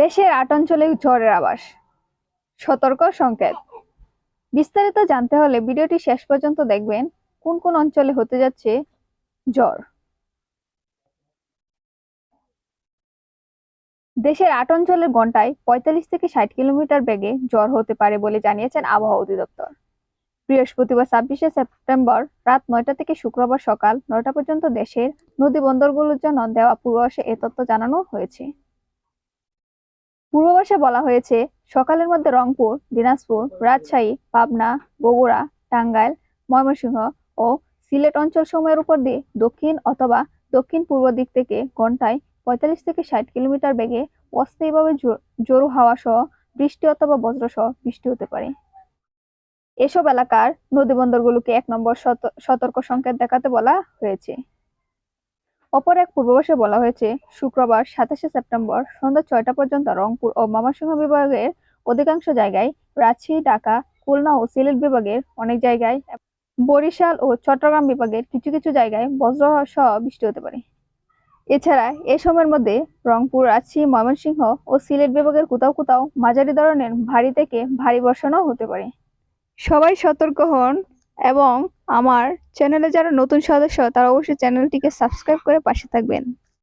দেশের আট অঞ্চলে ঝড়ের আবাস সতর্ক সংকেত। বিস্তারিত জানতে হলে ভিডিওটি শেষ পর্যন্ত দেখবেন, কোন কোন অঞ্চলে হতে যাচ্ছে জ্বর দেশের আট অঞ্চলের ঘন্টায় পঁয়তাল্লিশ থেকে ষাট কিলোমিটার বেগে জ্বর হতে পারে বলে জানিয়েছেন আবহাওয়া অধিদপ্তর। বৃহস্পতিবার ছাব্বিশে সেপ্টেম্বর রাত নয়টা থেকে শুক্রবার সকাল নয়টা পর্যন্ত দেশের নদী বন্দরগুলোর জন্য দেওয়া পূর্বাভাসে এ তথ্য জানানো হয়েছে। পূর্বাভাসে বলা হয়েছে, সকালের মধ্যে রংপুর, দিনাজপুর, রাজশাহী, পাবনা, বগুড়া, টাঙ্গাইল, ময়মনসিংহ ও সিলেট অঞ্চল সময়ের উপর দিয়ে দক্ষিণ অথবা দক্ষিণ পূর্ব দিক থেকে ঘন্টায় পঁয়তাল্লিশ থেকে ষাট কিলোমিটার বেগে অস্থায়ীভাবে জোরু হাওয়া সহ বৃষ্টি অথবা বজ্র সহ বৃষ্টি হতে পারে। এসব এলাকার নদী বন্দরগুলোকে এক নম্বর সত- সতর্ক সংকেত দেখাতে বলা হয়েছে। অপর এক পূর্বাভাসে বলা হয়েছে, শুক্রবার সাতাশে সেপ্টেম্বর সন্ধ্যা ছয়টা পর্যন্ত রংপুর ও ময়মনসিংহ বিভাগের অধিকাংশ জায়গায় রাজশাহী ঢাকা, খুলনা ও সিলেট বিভাগের অনেক জায়গায় বরিশাল ও চট্টগ্রাম বিভাগের কিছু কিছু জায়গায় বজ্র সহ বৃষ্টি হতে পারে। এছাড়া এ সময়ের মধ্যে রংপুর রাজশাহী ময়মনসিংহ ও সিলেট বিভাগের কোথাও কোথাও মাঝারি ধরনের ভারী থেকে ভারী বর্ষণও হতে পারে। সবাই সতর্ক হন এবং আমার চ্যানেলে যারা নতুন সদস্য তারা অবশ্যই চ্যানেলটিকে সাবস্ক্রাইব করে পাশে থাকবেন।